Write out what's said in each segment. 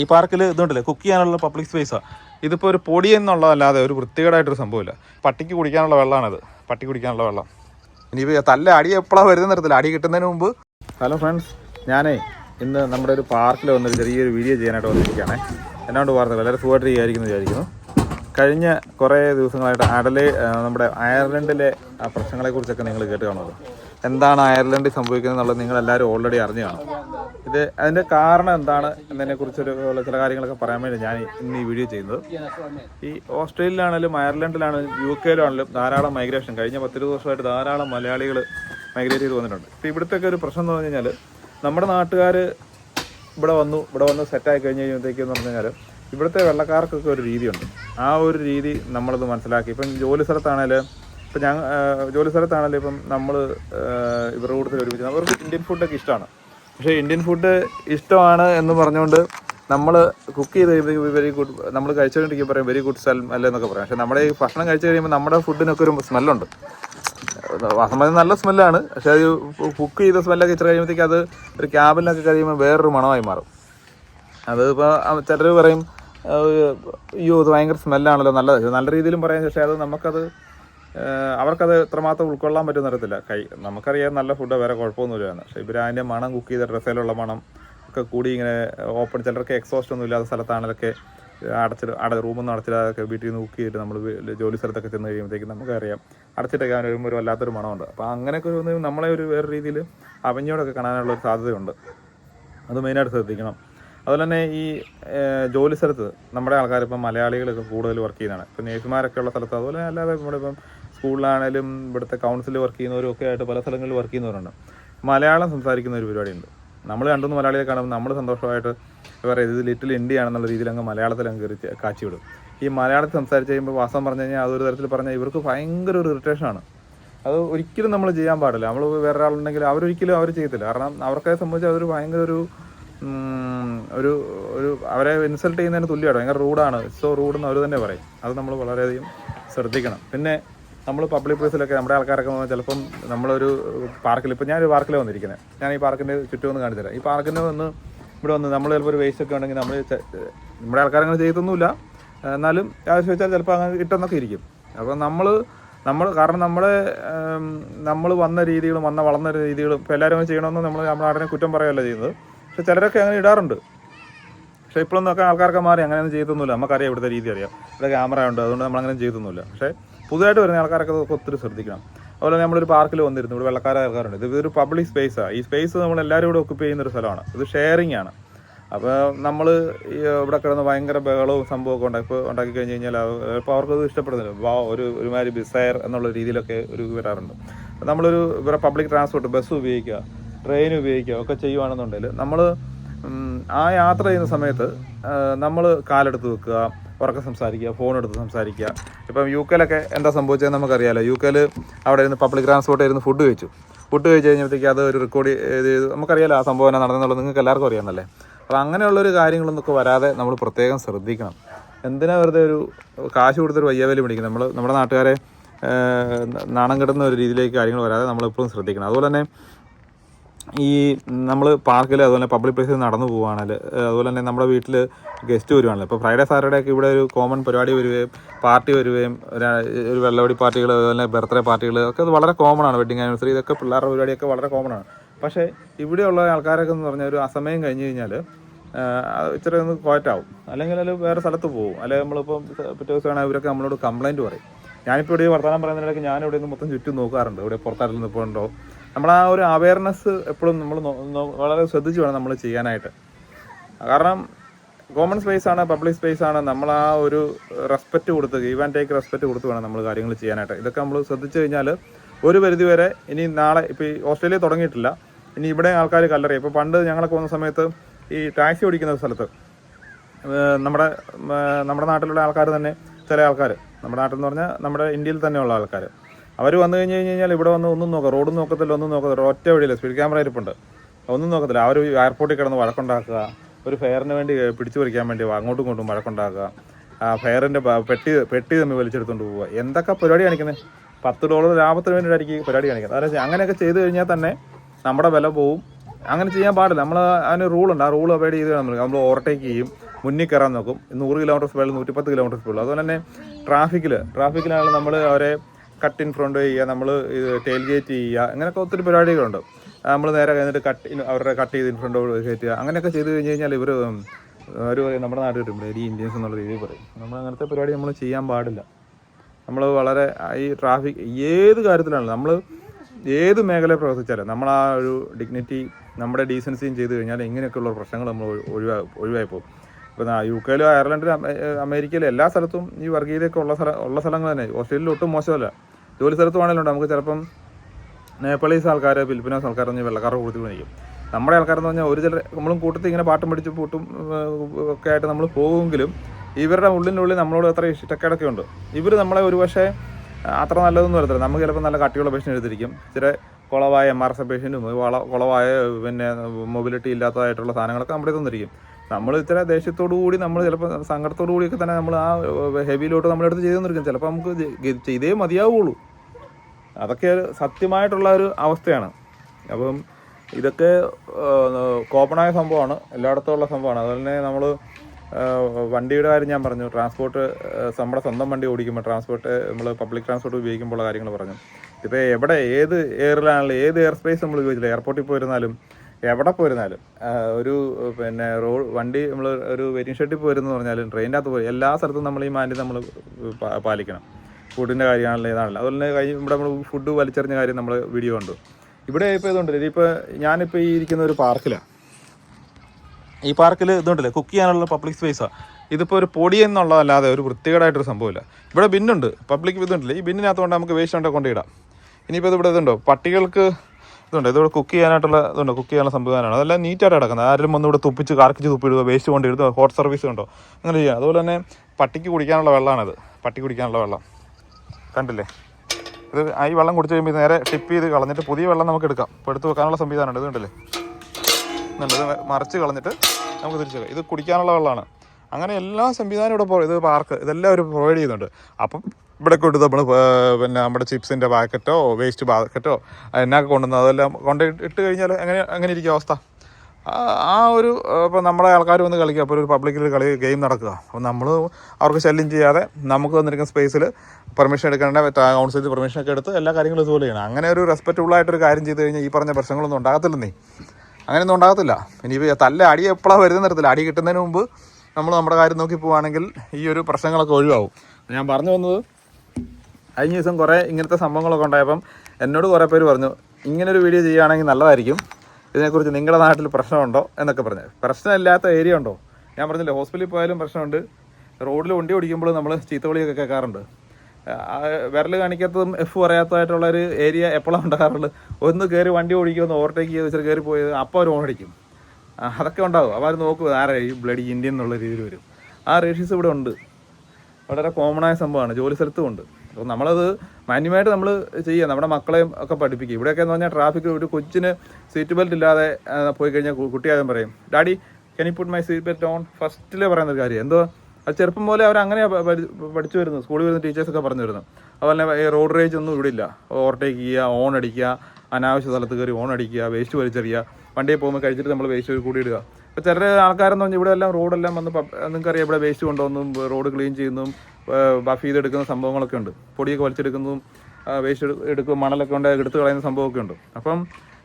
ഈ പാർക്കിൽ ഇതുണ്ടല്ലേ? കുക്ക് ചെയ്യാനുള്ള പബ്ലിക് സ്പേസാണ് ഇതിപ്പോൾ ഒരു പൊടി എന്നുള്ളതല്ലാതെ ഒരു വൃത്തികേടായിട്ടൊരു സംഭവമില്ല. പട്ടിക്ക് കുടിക്കാനുള്ള വെള്ളമാണിത് പട്ടി കുടിക്കാനുള്ള വെള്ളം. ഇനിയിപ്പോൾ തല്ല അടി എപ്പോഴാണ് വരുന്ന തരത്തില്ല അടി കിട്ടുന്നതിന് മുമ്പ്. ഹലോ ഫ്രണ്ട്സ് ഞാനേ ഇന്ന് നമ്മുടെ ഒരു പാർക്കിൽ വന്നൊരു ചെറിയൊരു വീഡിയോ ചെയ്യാനായിട്ട് വന്നിരിക്കുകയാണ്. എന്നാണ്ട് പറഞ്ഞത് വളരെ സുഖമായിട്ട് ചെയ്യായിരിക്കുന്നു വിചാരിക്കുന്നു. കഴിഞ്ഞ കുറേ ദിവസങ്ങളായിട്ട് അടലേ നമ്മുടെ അയർലൻഡിലെ പ്രശ്നങ്ങളെക്കുറിച്ചൊക്കെ നിങ്ങൾ കേട്ട് കാണുമല്ലോ. എന്താണ് അയർലൻഡിൽ സംഭവിക്കുന്നത് എന്നുള്ളത് നിങ്ങൾ എല്ലാവരും ഓൾറെഡി അറിഞ്ഞു കാണും ഇത് അതിന്റെ കാരണം എന്താണ് എന്നതിനെ കുറിച്ചൊരു ചില കാര്യങ്ങളൊക്കെ പറയാൻ വേണ്ടി ഞാൻ ഇന്ന് ഈ വീഡിയോ ചെയ്യുന്നത്. ഈ ഓസ്ട്രേലിയയിലാണെങ്കിലും അയർലൻഡിലാണെങ്കിലും യു കെയിലാണെങ്കിലും ധാരാളം മൈഗ്രേഷൻ കഴിഞ്ഞ പത്തിരുപത് വർഷമായിട്ട് ധാരാളം മലയാളികൾ മൈഗ്രേറ്റ് ചെയ്ത് വന്നിട്ടുണ്ട്. ഇപ്പോൾ ഇവിടുത്തെ ഒരു പ്രശ്നം എന്ന് പറഞ്ഞു കഴിഞ്ഞാൽ നമ്മുടെ നാട്ടുകാർ ഇവിടെ വന്നു ഇവിടെ വന്ന് സെറ്റായി കഴിഞ്ഞ് കഴിയുമ്പോഴത്തേക്ക് എന്ന് പറഞ്ഞു കഴിഞ്ഞാൽ ഇവിടുത്തെ വെള്ളക്കാർക്കൊക്കെ ഒരു രീതിയുണ്ട്. ആ ഒരു രീതി നമ്മളത് മനസ്സിലാക്കി. ഇപ്പം ജോലി സ്ഥലത്താണേലും ഇപ്പം ഞാൻ ജോലി സ്ഥലത്താണല്ലോ ഇപ്പം നമ്മൾ ഇവരുടെ കൂടുതൽ ഒരുമിച്ച് അവർക്ക് ഇന്ത്യൻ ഫുഡൊക്കെ ഇഷ്ടമാണ് പക്ഷേ ഇന്ത്യൻ ഫുഡ് ഇഷ്ടമാണ് എന്ന് പറഞ്ഞുകൊണ്ട് നമ്മൾ കുക്ക് ചെയ്ത് വെരി ഗുഡ് നമ്മൾ കഴിച്ചുകൊണ്ടിരിക്കുമ്പോൾ പറയും വെരി ഗുഡ് സ്മെൽ അല്ലേ എന്നൊക്കെ പറയാം. പക്ഷേ നമ്മുടെ ഈ ഭക്ഷണം കഴിച്ചു കഴിയുമ്പോൾ നമ്മുടെ ഫുഡിനൊക്കെ ഒരു സ്മെല്ലുണ്ട് അസംബന്ധം നല്ല സ്മെല്ലാണ് പക്ഷേ അത് കുക്ക് ചെയ്ത സ്മെല്ലൊക്കെ ഇച്ചിരി കഴിയുമ്പോഴത്തേക്ക് അത് ഒരു ക്യാബിനൊക്കെ കഴിയുമ്പോൾ വേറൊരു മണമായി മാറും. അത് ഇപ്പോൾ ചിലർ പറയും അയ്യോ ഇത് ഭയങ്കര സ്മെല്ലാണല്ലോ നല്ലത്. നല്ല രീതിയിലും പറയാം. പക്ഷേ അത് നമുക്കത് അവർക്കത് എത്രമാത്രം ഉൾക്കൊള്ളാൻ പറ്റുന്ന അറിയത്തില്ല. കൈ നമുക്കറിയാം നല്ല ഫുഡ് വേറെ കുഴപ്പമൊന്നുമില്ല പക്ഷേ ഇവർ അതിന്റെ മണം കുക്ക് ചെയ്ത ഡ്രസ്സിലുള്ള മണം ഒക്കെ കൂടി ഇങ്ങനെ ഓപ്പൺ ചിലർക്ക് എക്സോസ്റ്റ് ഒന്നും ഇല്ലാത്ത സ്ഥലത്താണെങ്കിലൊക്കെ അടച്ചിട്ട് അട റൂമൊന്നും അടച്ചിടാതൊക്കെ വീട്ടിൽ നിന്ന് കുക്ക് ചെയ്തിട്ട് നമ്മൾ ജോലി സ്ഥലത്തൊക്കെ ചെന്ന് കഴിയുമ്പോഴത്തേക്കും നമുക്കറിയാം. അടച്ചിട്ടൊക്കെ അവൻ വരുമ്പോൾ ഒരു വല്ലാത്തൊരു മണമുണ്ട്. അപ്പോൾ അങ്ങനെയൊക്കെ ഒരു നമ്മളെ ഒരു വേറെ രീതിയിൽ അവഞ്ഞോടൊക്കെ കാണാനുള്ള ഒരു സാധ്യതയുണ്ട്. അത് മെയിനായിട്ട് ശ്രദ്ധിക്കണം. അതുപോലെ തന്നെ ഈ ജോലി സ്ഥലത്ത് നമ്മുടെ ആൾക്കാർ ഇപ്പം മലയാളികളൊക്കെ കൂടുതൽ വർക്ക് ചെയ്യുന്നതാണ്. ഇപ്പം നേഴ്സുമാരൊക്കെ ഉള്ള സ്ഥലത്ത് അതുപോലെ അല്ലാതെ നമ്മുടെ ഇപ്പം സ്കൂളിലാണേലും ഇവിടുത്തെ കൗൺസിൽ വർക്ക് ചെയ്യുന്നവരും ഒക്കെ ആയിട്ട് പല സ്ഥലങ്ങളിൽ വർക്ക് ചെയ്യുന്നവരുണ്ട്. മലയാളം സംസാരിക്കുന്ന ഒരു പരിപാടിയുണ്ട്. നമ്മൾ രണ്ടുമൂന്ന് മലയാളിയെ കാണുമ്പോൾ നമ്മൾ സന്തോഷമായിട്ട് പറയാം ഇത് ലിറ്റിൽ ഇന്ത്യ ആണെന്നുള്ള രീതിയിൽ അങ്ങ് മലയാളത്തിൽ അങ്ങ് കയറി ചെ- കാച്ചി വിടും ഈ മലയാളത്തിൽ സംസാരിച്ച് കഴിയുമ്പോൾ വാസം പറഞ്ഞു കഴിഞ്ഞാൽ അതൊരു തരത്തിൽ പറഞ്ഞാൽ ഇവർക്ക് ഭയങ്കര ഒരു ഇറിറ്റേഷനാണ് അത് ഒരിക്കലും നമ്മൾ ചെയ്യാൻ പാടില്ല. നമ്മൾ വേറെ ഒരാളുണ്ടെങ്കിൽ അവരൊരിക്കലും അവർ ചെയ്യത്തില്ല. കാരണം അവർക്കെ സംബന്ധിച്ച് അതൊരു ഭയങ്കര ഒരു ഒരു ഒരു അവരെ ഇൻസൾട്ട് ചെയ്യുന്നതിന് തുല്യമാണ് ഭയങ്കര റൂഡാണ് സോ റൂഡെന്ന് അവർ തന്നെ പറയും. അത് നമ്മൾ വളരെയധികം ശ്രദ്ധിക്കണം. പിന്നെ നമ്മൾ പബ്ലിക് പ്ലേസിലൊക്കെ നമ്മുടെ ആൾക്കാരൊക്കെ ചിലപ്പം നമ്മളൊരു പാർക്കിൽ ഇപ്പം ഞാനൊരു പാർക്കിൽ വന്നിരിക്കുന്നത് ഞാൻ ഈ പാർക്കിന്റെ ചുറ്റും ഒന്ന് കാണിച്ചു തരാം. ഈ പാർക്കിന് വന്ന് ഇവിടെ വന്ന് നമ്മൾ ചിലപ്പോൾ ഒരു വേസ്റ്റ് ഒക്കെ ഉണ്ടെങ്കിൽ നമ്മൾ നമ്മുടെ ആൾക്കാരങ്ങനെ ചെയ്തൊന്നുമില്ല. എന്നാലും ആവശ്യം വെച്ചാൽ ചിലപ്പോൾ അങ്ങനെ ഇട്ടെന്നൊക്കെ ഇരിക്കും. അപ്പോൾ നമ്മൾ നമ്മൾ കാരണം നമ്മുടെ നമ്മൾ വന്ന രീതികളും വന്ന വളർന്ന രീതികളും ഇപ്പോൾ എല്ലാവരും ചെയ്യണമെന്ന് നമ്മൾ നമ്മുടെ ആടിനെ കുറ്റം പറയുകയല്ല ചെയ്യുന്നത്. പക്ഷെ ചിലരൊക്കെ അങ്ങനെ ഇടാറുണ്ട്. പക്ഷേ ഇപ്പോഴൊന്നും ഒക്കെ ആൾക്കാർക്ക് മാറി അങ്ങനെയൊന്നും ചെയ്തൊന്നുമില്ല. നമുക്കറിയാം ഇവിടുത്തെ രീതി അറിയാം. ഇവിടെ ക്യാമറ ഉണ്ട്. അതുകൊണ്ട് നമ്മൾ അങ്ങനെ ചെയ്തൊന്നുമില്ല. പക്ഷേ പുതുതായിട്ട് വരുന്ന ആൾക്കാരൊക്കെ ഒത്തിരി ശ്രദ്ധിക്കണം. അതുപോലെ നമ്മളൊരു പാർക്കിൽ വന്നിരുന്നു. ഇവിടെ വെള്ളക്കാരായ ആൾക്കാരുണ്ട് ഇത് ഇതൊരു പബ്ലിക് സ്പേസാണ് ഈ സ്പേസ് നമ്മൾ എല്ലാവരും കൂടെ ഒക്കുപ്പ് ചെയ്യുന്ന ഒരു സ്ഥലമാണ്. ഇത് ഷെയറിംഗ് ആണ്. അപ്പോൾ നമ്മൾ ഇവിടെ കിടന്ന് ഭയങ്കര ബഹളവും സംഭവമൊക്കെ ഉണ്ടാക്കി ഇപ്പോൾ ഉണ്ടാക്കി കഴിഞ്ഞ് കഴിഞ്ഞാൽ ഇപ്പോൾ അവർക്കത് ഇഷ്ടപ്പെടുന്നില്ല. വാ ഒരു ഒരുമാതിരി ബിസയർ എന്നുള്ള രീതിയിലൊക്കെ ഒരു വരാറുണ്ട്. നമ്മളൊരു ഇവിടെ പബ്ലിക് ട്രാൻസ്പോർട്ട് ബസ് ഉപയോഗിക്കുക ട്രെയിൻ ഉപയോഗിക്കുക ഒക്കെ ചെയ്യുവാണെന്നുണ്ടെങ്കിൽ നമ്മൾ ആ യാത്ര ചെയ്യുന്ന സമയത്ത് നമ്മൾ കാലെടുത്ത് വെക്കുക ഉറക്കെ സംസാരിക്കുക ഫോൺ എടുത്ത് സംസാരിക്കുക ഇപ്പം യു കെയിലൊക്കെ എന്താ സംഭവിച്ചതെന്ന് നമുക്കറിയാലോ. യു കെയിൽ അവിടെ ഇരുന്ന് പബ്ലിക് ട്രാൻസ്പോർട്ട് ഇരുന്ന് ഫുഡ് കഴിച്ചു. ഫുഡ് കഴിച്ച് കഴിഞ്ഞപ്പോഴത്തേക്ക് അത് ഒരു റെക്കോർഡ് ചെയ്ത് നമുക്കറിയാലോ ആ സംഭവം നടന്നെന്നുള്ളത് നിങ്ങൾക്ക് എല്ലാവർക്കും അറിയാമെന്നല്ലേ അപ്പോൾ അങ്ങനെയുള്ളൊരു കാര്യങ്ങളൊന്നൊക്കെ വരാതെ നമ്മൾ പ്രത്യേകം ശ്രദ്ധിക്കണം. എന്തിനാ വെറുതെ ഒരു കാശ് കൊടുത്തൊരു വയ്യാവലി പിടിക്കുന്നത്? നമ്മൾ നമ്മുടെ നാട്ടുകാരെ നാണം കെട്ടുന്ന ഒരു രീതിയിലേക്ക് കാര്യങ്ങൾ വരാതെ നമ്മളെപ്പോഴും ശ്രദ്ധിക്കണം. അതുപോലെ തന്നെ ഈ നമ്മൾ പാർക്കിൽ അതുപോലെ പബ്ലിക് പ്ലേസിൽ നടന്നു പോവുകയാണെങ്കിൽ അതുപോലെ തന്നെ നമ്മുടെ വീട്ടിൽ ഗസ്റ്റ് വരുവാണല്ലോ ഇപ്പോൾ ഫ്രൈഡേ സാറ്റർഡേ ഒക്കെ ഇവിടെ ഒരു കോമൺ പരിപാടി വരികയും പാർട്ടി വരികയും ഒരു- വെള്ളവടി പാർട്ടികൾ അതുപോലെ ബർത്ത്ഡേ പാർട്ടികൾ ഒക്കെ അത് വളരെ കോമൺ ആണ്. വെഡിങ് ആനിവേഴ്സറി ഇതൊക്കെ പിള്ളേരുടെ പരിപാടിയൊക്കെ വളരെ കോമൺ ആണ്. പക്ഷേ ഇവിടെയുള്ള ആൾക്കാരൊക്കെ എന്ന് പറഞ്ഞാൽ ഒരു അസമയം കഴിഞ്ഞ് കഴിഞ്ഞാൽ ഇച്ചിരി ഒന്ന് കോയറ്റാവും അല്ലെങ്കിൽ അത് വേറെ സ്ഥലത്ത് പോകും അല്ലെങ്കിൽ നമ്മളിപ്പം പിറ്റേ ദിവസമാണെങ്കിൽ അവരൊക്കെ നമ്മളോട് കംപ്ലൈന്റ് പറയും. ഞാനിപ്പോൾ ഇവിടെ വർത്തമാനം പറയുന്നതിനിടയ്ക്ക് ഞാൻ ഇവിടെ നിന്ന് മൊത്തം ചുറ്റും നോക്കാറുണ്ട്. ഇവിടെ പുറത്താരിൽ നിൽപ്പുണ്ടോ നമ്മൾ ആ ഒരു അവയർനെസ് എപ്പോഴും നമ്മൾ വളരെ ശ്രദ്ധിച്ച് വേണം നമ്മൾ ചെയ്യാനായിട്ട്. കാരണം കോമൺ സ്പേസ് ആണ് പബ്ലിക് സ്പേസ് ആണ് നമ്മൾ ആ ഒരു റെസ്പെക്റ്റ് കൊടുത്ത് ഗീവ് ആൻഡ് ടേക്ക് റെസ്പെക്റ്റ് കൊടുത്ത് വേണം നമ്മൾ കാര്യങ്ങൾ ചെയ്യാനായിട്ട്. ഇതൊക്കെ നമ്മൾ ശ്രദ്ധിച്ചു കഴിഞ്ഞാൽ ഒരു പരിധി വരെ ഇനി നാളെ ഇപ്പോൾ ഈ ഓസ്ട്രേലിയ തുടങ്ങിയിട്ടില്ല. ഇനി ഇവിടെ ആൾക്കാർ കല്ലറിയും. ഇപ്പോൾ പണ്ട് ഞങ്ങളൊക്കെ പോകുന്ന സമയത്ത് ഈ ടാക്സി ഓടിക്കുന്ന സ്ഥലത്ത് നമ്മുടെ നമ്മുടെ നാട്ടിലുള്ള ആൾക്കാർ തന്നെ ചില ആൾക്കാർ നമ്മുടെ നാട്ടിൽ എന്ന് പറഞ്ഞാൽ നമ്മുടെ ഇന്ത്യയിൽ തന്നെയുള്ള ആൾക്കാർ അവർ വന്നു കഴിഞ്ഞ് കഴിഞ്ഞ് കഴിഞ്ഞാൽ ഇവിടെ വന്ന് ഒന്നും നോക്കാം റോഡും നോക്കത്തില്ല ഒന്നും നോക്കത്തില്ല ഒറ്റ വഴിയില്ല സ്പീഡ് ക്യാമറ ഇരിപ്പുണ്ട്. ഒന്നും നോക്കത്തില്ല അവർ എയർപോർട്ടിൽ കിടന്ന് വഴക്കുണ്ടാക്കുക ഒരു ഫെയറിന് വേണ്ടി പിടിച്ചു പറിക്കാൻ വേണ്ടി അങ്ങോട്ടും ഇങ്ങോട്ടും വഴക്കുണ്ടാക്കുക ആ ഫെയറിന്റെ പെട്ടി പെട്ടി തമ്മിൽ വലിച്ചെടുത്തുകൊണ്ട് പോവുക. എന്തൊക്കെ പരിപാടി കാണിക്കുന്നത് പത്ത് ഡോളർ ലാഭത്തിന് വേണ്ടിയിട്ടായിരിക്കും പരിപാടി കാണിക്കുന്നത്. അതായത് അങ്ങനെയൊക്കെ ചെയ്തു കഴിഞ്ഞാൽ തന്നെ നമ്മുടെ വില പോവും. അങ്ങനെ ചെയ്യാൻ പാടില്ല. നമ്മൾ അതിന് റൂളുണ്ട് ആ റൂൾ അവൈഡ് ചെയ്ത് നമ്മൾ നമ്മൾ ഓവർടേക്ക് ചെയ്യും. മുന്നിൽ കയറാൻ നോക്കും. നൂറ് കിലോമീറ്റർ സ്പീഡിൽ നൂറ്റിപ്പത്ത് കിലോമീറ്റർ സ്പീഡിൽ അതുപോലെ തന്നെ ട്രാഫിക്കിൽ ട്രാഫിക്കിലാണ് നമ്മൾ അവരെ കട്ട് ഇൻ ഫ്രണ്ട് ചെയ്യുക നമ്മൾ ടെയിൽ ഗേറ്റ് ചെയ്യുക അങ്ങനെയൊക്കെ ഒത്തിരി പരിപാടികളുണ്ട്. നമ്മൾ നേരെ കഴിഞ്ഞിട്ട് കട്ട് അവരുടെ കട്ട് ചെയ്ത് ഇൻ ഫ്രണ്ട് കയറ്റുക അങ്ങനെയൊക്കെ ചെയ്ത് കഴിഞ്ഞ് കഴിഞ്ഞാൽ ഇവർ ഒരു നമ്മുടെ നാട്ടിൽ വരുമ്പോൾ ഈ ഇന്ത്യൻസ് എന്നുള്ള രീതിയിൽ പറയും. നമ്മൾ അങ്ങനത്തെ പരിപാടി നമ്മൾ ചെയ്യാൻ പാടില്ല. നമ്മൾ വളരെ ഈ ട്രാഫിക് ഏത് കാര്യത്തിലാണ് നമ്മൾ ഏത് മേഖലയിൽ പ്രവർത്തിച്ചാലും നമ്മൾ ആ ഒരു ഡിഗ്നിറ്റി നമ്മുടെ ഡീസൻസിയും ചെയ്ത് കഴിഞ്ഞാൽ ഇങ്ങനെയൊക്കെയുള്ള പ്രശ്നങ്ങൾ നമ്മൾ ഒഴിവാ ഒഴിവായി പോകും. ഇപ്പോൾ യു കെയിലും അയർലൻഡിലും അമേരിക്കയിലും എല്ലാ സ്ഥലത്തും ഈ വർഗീയതയൊക്കെ ഉള്ള സ്ഥലം ഉള്ള സ്ഥലങ്ങൾ തന്നെ. ഓസ്ട്രേലിയയിൽ ഒട്ടും മോശമല്ല. ജോലി സ്ഥലത്ത് വേണമെങ്കിലും നമുക്ക് ചിലപ്പം നേപ്പാളീസ് ആൾക്കാർ ഫിലിപ്പിനോസ് ആൾക്കാർ പറഞ്ഞ് വെള്ളക്കാരുടെ കൂടുതൽ നിൽക്കും നമ്മുടെ ആൾക്കാരെന്ന് പറഞ്ഞാൽ ഒരു ചില നമ്മളും കൂട്ടത്തിൽ ഇങ്ങനെ പാട്ടും പിടിച്ച് പൂട്ടും ഒക്കെ ആയിട്ട് നമ്മൾ പോകുമെങ്കിലും ഇവരുടെ ഉള്ളിനുള്ളിൽ നമ്മളോട് അത്ര ഇഷ്ടക്കേടൊക്കെ ഉണ്ട്. ഇവർ നമ്മളെ ഒരു പക്ഷേ അത്ര നല്ലതൊന്നും വരത്തില്ല നമുക്ക് ചിലപ്പോൾ നല്ല കട്ടിയുള്ള പേഷ്യന്റ് എടുത്തിരിക്കും. ചില കുളവായ എം ആർ എസ് പേഷ്യന്റും വള കുളവായ പിന്നെ മൊബിലിറ്റി ഇല്ലാത്തതായിട്ടുള്ള സാധനങ്ങളൊക്കെ നമ്മുടെ തന്നിരിക്കും. നമ്മൾ ഇത്ര ദേഷ്യത്തോടു കൂടി നമ്മൾ ചിലപ്പോൾ സങ്കടത്തോടു കൂടിയൊക്കെ തന്നെ നമ്മൾ ആ ഹെവിയിലോട്ട് നമ്മളെടുത്ത് ചെയ്തു തന്നിരിക്കും ചിലപ്പോൾ നമുക്ക് ചെയ്തേ മതിയാവുള്ളൂ. അതൊക്കെ സത്യമായിട്ടുള്ള ഒരു അവസ്ഥയാണ്. അപ്പം ഇതൊക്കെ കോപ്പണായ സംഭവമാണ് എല്ലായിടത്തും ഉള്ള സംഭവമാണ്. അതുപോലെ തന്നെ നമ്മൾ വണ്ടിയുടെ കാര്യം ഞാൻ പറഞ്ഞു. ട്രാൻസ്പോർട്ട് നമ്മുടെ സ്വന്തം വണ്ടി ഓടിക്കുമ്പോൾ ട്രാൻസ്പോർട്ട് നമ്മൾ പബ്ലിക് ട്രാൻസ്പോർട്ട് ഉപയോഗിക്കുമ്പോൾ കാര്യങ്ങൾ പറഞ്ഞു. ഇപ്പോൾ എവിടെ ഏത് എയറിലാണെങ്കിലും ഏത് എയർ സ്പേസ് നമ്മൾ ഉപയോഗിച്ചില്ല എയർപോർട്ടിൽ പോയിരുന്നാലും എവിടെ പോയിരുന്നാലും ഒരു പിന്നെ റോഡ് വണ്ടി നമ്മൾ ഒരു വെയിറ്റിംഗ് ഷെഡിൽ പോയിരുന്നു പറഞ്ഞാലും ട്രെയിനിന്റെ അകത്ത് പോയി എല്ലാ സ്ഥലത്തും നമ്മൾ ഈ മാൻഡി നമ്മൾ പാലിക്കണം. ഫുഡിന്റെ കാര്യമാണല്ലോ ഇതാണല്ലോ. അതുപോലെ കഴിഞ്ഞ് ഇവിടെ നമ്മൾ ഫുഡ് വലിച്ചെറിഞ്ഞ കാര്യം നമ്മൾ വീഡിയോ കണ്ടു. ഇവിടെ ഇപ്പോൾ ഇതുണ്ട് ഇതിപ്പോൾ ഞാനിപ്പോൾ ഈ ഇരിക്കുന്ന ഒരു പാർക്കിലാണ് ഈ പാർക്കിൽ ഇതുണ്ടല്ലേ കുക്ക് ചെയ്യാനുള്ള പബ്ലിക് സ്പേസാണ് ഇതിപ്പോൾ ഒരു പൊടി എന്നുള്ളതല്ലാതെ ഒരു വൃത്തികേടായിട്ടൊരു സംഭവമില്ല. ഇവിടെ ബിന്നുണ്ട് പബ്ലിക് ഇതുണ്ടല്ലേ ഈ ബിന്നിനകത്തുകൊണ്ട് നമുക്ക് വേസ്റ്റ് ഉണ്ടെങ്കിൽ കൊണ്ടിടാം ഇനിയിപ്പോൾ ഇത് ഇവിടെ ഇതുണ്ടോ പട്ടികൾക്ക് ഇതുണ്ട്. ഇതിവിടെ കുക്ക് ചെയ്യാനായിട്ടുള്ള ഇതുണ്ട്. കുക്ക് ചെയ്യാനുള്ള സംവിധാനമാണ്. അതെല്ലാം നീറ്റായിട്ട് കിടക്കുന്നത്. ആരും വന്ന് ഇവിടെ തുപ്പിച്ച് കറക്കിച്ച് തുപ്പിടുക വേസ്റ്റ് കൊണ്ടിടുക ഹോട്ട് സർവീസ് ഉണ്ടോ? അങ്ങനെ ചെയ്യാം. അതുപോലെ തന്നെ പട്ടിക്ക് കുടിക്കാനുള്ള വെള്ളമാണിത്. പട്ടി കുടിക്കാനുള്ള വെള്ളം. കണ്ടില്ലേ? ഇത് ഈ വെള്ളം കുടിച്ച് കഴിയുമ്പോൾ നേരെ ടിപ്പ് ചെയ്ത് കളഞ്ഞിട്ട് പുതിയ വെള്ളം നമുക്ക് എടുക്കാം. ഇപ്പോൾ എടുത്ത് വെക്കാനുള്ള സംവിധാനമുണ്ട്. ഇത് കണ്ടില്ലേ. ഇത് മറിച്ച് കളഞ്ഞിട്ട് നമുക്ക് തിരിച്ചു വെക്കാം. ഇത് കുടിക്കാനുള്ള വെള്ളമാണ്. അങ്ങനെ എല്ലാ സംവിധാനവും ഇവിടെ ഇത് പാർക്ക് ഇതെല്ലാം അവർ പ്രൊവൈഡ് ചെയ്യുന്നുണ്ട്. അപ്പം ഇവിടെ കൊണ്ട് നമ്മൾ പിന്നെ നമ്മുടെ ചിപ്സിന്റെ പാക്കറ്റോ വേസ്റ്റ് പാക്കറ്റോ എന്നൊക്കെ കൊണ്ടുവന്ന് അതെല്ലാം കൊണ്ട് ഇട്ട് കഴിഞ്ഞാൽ അങ്ങനെ അങ്ങനെ ഇരിക്കും അവസ്ഥ? ആ- ഒരു ഇപ്പോൾ നമ്മുടെ ആൾക്കാർ വന്ന് കളിക്കുക അപ്പോൾ ഒരു പബ്ലിക്കിൽ കളി ഗെയിം നടക്കുക. അപ്പോൾ നമ്മൾ അവർക്ക് ശല്യം ചെയ്യാതെ നമുക്ക് തന്നിരിക്കുന്ന സ്പേസിൽ പെർമിഷൻ എടുക്കേണ്ട കൗൺസിലിൽ പെർമിഷൻ ഒക്കെ എടുത്ത് എല്ലാ കാര്യങ്ങളും ഇതുപോലെ ചെയ്യണം. അങ്ങനെ ഒരു റെസ്പെക്റ്റബിൾ ആയിട്ടൊരു കാര്യം ചെയ്ത് കഴിഞ്ഞാൽ ഈ പറഞ്ഞ പ്രശ്നങ്ങളൊന്നും ഉണ്ടാകത്തില്ലെന്നേ. അങ്ങനെയൊന്നും ഉണ്ടാകത്തില്ല. ഇനിയിപ്പോൾ തല്ല അടി എപ്പോഴാണ് വരുന്ന തരത്തില്ല അടി കിട്ടുന്നതിന് മുമ്പ് നമ്മൾ നമ്മുടെ കാര്യം നോക്കി പോവുകയാണെങ്കിൽ ഈ ഒരു പ്രശ്നങ്ങളൊക്കെ ഒഴിവാകും ഞാൻ പറഞ്ഞു വന്നത് കഴിഞ്ഞ ദിവസം കുറേ ഇങ്ങനത്തെ സംഭവങ്ങളൊക്കെ ഉണ്ടായപ്പം എന്നോട് കുറേ പേര് പറഞ്ഞു ഇങ്ങനൊരു വീഡിയോ ചെയ്യുകയാണെങ്കിൽ നല്ലതായിരിക്കും. ഇതിനെക്കുറിച്ച് നിങ്ങളുടെ നാട്ടിൽ പ്രശ്നമുണ്ടോ? എന്നൊക്കെ പറഞ്ഞു. പ്രശ്നമില്ലാത്ത ഏരിയ ഉണ്ടോ? ഞാൻ പറഞ്ഞില്ലേ ഹോസ്പിറ്റലിൽ പോയാലും പ്രശ്നമുണ്ട്. റോഡിൽ വണ്ടി ഓടിക്കുമ്പോൾ നമ്മൾ ചീത്തവിളിയൊക്കെ കേൾക്കാറുണ്ട്. വിരൽ കാണിക്കാത്തതും എഫ് പറയാത്തതായിട്ടുള്ള ഒരു ഏരിയ എപ്പോഴാണ് ഉണ്ടാകാറുള്ളത്? ഒന്ന് കയറി വണ്ടി ഓടിക്കുമെന്ന് ഓവർടേക്ക് ചെയ്ത് വെച്ചാൽ കയറി പോയത് അപ്പോൾ അവർ ഓണടിക്കും ആ, അതൊക്കെ ഉണ്ടാവും. അപ്പോൾ അവർ നോക്കും ആരാ ഈ ബ്ലഡി ഇന്ത്യൻ എന്നുള്ള രീതിയിൽ വരും. ആ റേഷ്യസ് ഇവിടെ ഉണ്ട്. വളരെ കോമണായ സംഭവമാണ്. ജോലി സ്ഥലത്തും ഉണ്ട്. അപ്പോൾ നമ്മളത് മാന്യമായിട്ട് നമ്മൾ ചെയ്യുക നമ്മുടെ മക്കളെയും ഒക്കെ പഠിപ്പിക്കുക ഇവിടെയൊക്കെ എന്ന് പറഞ്ഞാൽ ട്രാഫിക്കിൽ ഒരു കൊച്ചിന് സീറ്റ് ബെൽറ്റ് ഇല്ലാതെ പോയി കഴിഞ്ഞാൽ കുട്ടിയാകും പറയും daddy can I put my seat belt on ഫസ്റ്റിൽ പറയുന്ന ഒരു കാര്യം. എന്തോ? അത് ചെറുപ്പം പോലെ അവർ അങ്ങനെ പഠിച്ചു വരുന്നത്. സ്കൂളിൽ വരുന്ന ടീച്ചേഴ്സൊക്കെ പറഞ്ഞു വരുന്നത്. അതുപോലെ തന്നെ റോഡ് റേജ് ഒന്നും ഇവിടെ ഇല്ല. ഓവർടേക്ക് ചെയ്യുക ഓൺ അടിക്കുക അനാവശ്യ സ്ഥലത്ത് കയറി ഓൺ അടിക്കുക വേസ്റ്റ് വലിച്ചെറിയുക. വണ്ടിയിൽ പോകുമ്പോൾ കഴിച്ചിട്ട് നമ്മൾ വേസ്റ്റ് കൂടി ഇടുക. ഇപ്പോൾ ചില ആൾക്കാരെന്ന് പറഞ്ഞാൽ ഇവിടെ എല്ലാം റോഡെല്ലാം വന്ന് നിങ്ങൾക്കറിയാം ഇവിടെ വേസ്റ്റ് കൊണ്ടുവന്നും റോഡ് ക്ലീൻ ചെയ്യുന്നതും ബഫ് ചെയ്തെടുക്കുന്ന സംഭവങ്ങളൊക്കെ ഉണ്ട്. പൊടിയൊക്കെ വലിച്ചെടുക്കുന്നതും വേസ്റ്റ് എടുക്കും മണലൊക്കെ കൊണ്ട് എടുത്ത് കളയുന്ന സംഭവമൊക്കെ ഉണ്ട്. അപ്പം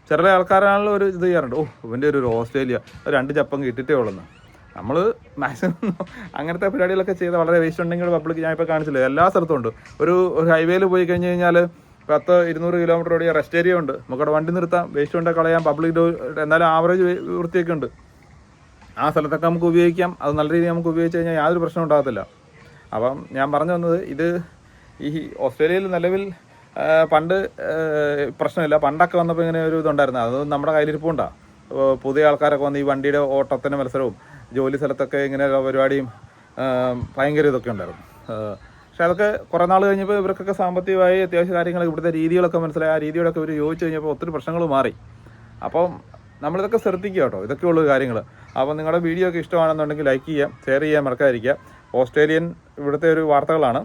ചില ആൾക്കാരാണല്ലോ ഒരു ഇത് ചെയ്യാറുണ്ട്. ഓ ഇവന്റെ ഒരു ഓസ്ട്രേലിയ രണ്ട് ചപ്പം കിട്ടിയിട്ടേ ഉള്ളെന്ന്. നമ്മൾ മാക്സിമം അങ്ങനത്തെ പരിപാടികളൊക്കെ ചെയ്ത് വളരെ വേസ്റ്റ് ഉണ്ടെങ്കിൽ പബ്ലിക് ഞാനിപ്പോൾ കാണിച്ചില്ല എല്ലാ സ്ഥലത്തും ഉണ്ട്. ഒരു ഹൈവേയിൽ പോയി കഴിഞ്ഞ് കഴിഞ്ഞാൽ പത്ത് ഇരുന്നൂറ് കിലോമീറ്റർ ഓടിയ റെസ്റ്റ് ഏരിയ ഉണ്ട്. നമുക്കവിടെ വണ്ടി നിർത്താം. വേസ്റ്റ് കൊണ്ട് കളയാം. പബ്ലിക് എന്നാലും ആവറേജ് വൃത്തിയൊക്കെ ഉണ്ട്. ആ സ്ഥലത്തൊക്കെ നമുക്ക് ഉപയോഗിക്കാം. അത് നല്ല രീതിയിൽ നമുക്ക് ഉപയോഗിച്ച് കഴിഞ്ഞാൽ യാതൊരു പ്രശ്നം ഉണ്ടാകത്തില്ല. അപ്പം ഞാൻ പറഞ്ഞു വന്നത് ഇത് ഈ ഓസ്ട്രേലിയയിൽ നിലവിൽ പണ്ട് പ്രശ്നമില്ല. പണ്ടൊക്കെ വന്നപ്പോൾ ഇങ്ങനെ ഒരു ഇതുണ്ടായിരുന്നു. അത് നമ്മുടെ കയ്യിലിരിപ്പുണ്ടാ. പുതിയ ആൾക്കാരൊക്കെ വന്ന് ഈ വണ്ടിയുടെ ഓട്ടത്തിന് മത്സരവും ജോലി സ്ഥലത്തൊക്കെ ഇങ്ങനെയുള്ള പരിപാടിയും ഭയങ്കര ഇതൊക്കെ ഉണ്ടായിരുന്നു. പക്ഷെ അതൊക്കെ കുറേ നാൾ കഴിഞ്ഞപ്പോൾ ഇവർക്കൊക്കെ സാമ്പത്തികമായി അത്യാവശ്യ കാര്യങ്ങൾ ഇവിടുത്തെ രീതികളൊക്കെ മനസ്സിലായി. ആ രീതിയോടൊക്കെ ഇവർ യോജിച്ച് കഴിഞ്ഞപ്പോൾ ഒത്തിരി പ്രശ്നങ്ങൾ മാറി. അപ്പം നമ്മളിതൊക്കെ ശ്രദ്ധിക്കുക കേട്ടോ. ഇതൊക്കെയുള്ള കാര്യങ്ങൾ. അപ്പോൾ നിങ്ങളുടെ വീഡിയോ ഒക്കെ ഇഷ്ടമാണെന്നുണ്ടെങ്കിൽ ലൈക്ക് ചെയ്യാം ഷെയർ ചെയ്യാൻ മറക്കാതിരിക്കുക. ഓസ്ട്രേലിയൻ ഇവിടുത്തെ ഒരു വാർത്തകളാണ്.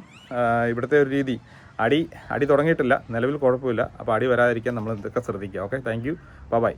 ഇവിടുത്തെ ഒരു രീതി. അടി അടി തുടങ്ങിയിട്ടില്ല. നിലവിൽ കുഴപ്പമില്ല. അപ്പോൾ അടി വരാതിരിക്കാൻ നമ്മൾ ഇതൊക്കെ ശ്രദ്ധിക്കുക. ഓക്കെ? Thank you. ബൈ.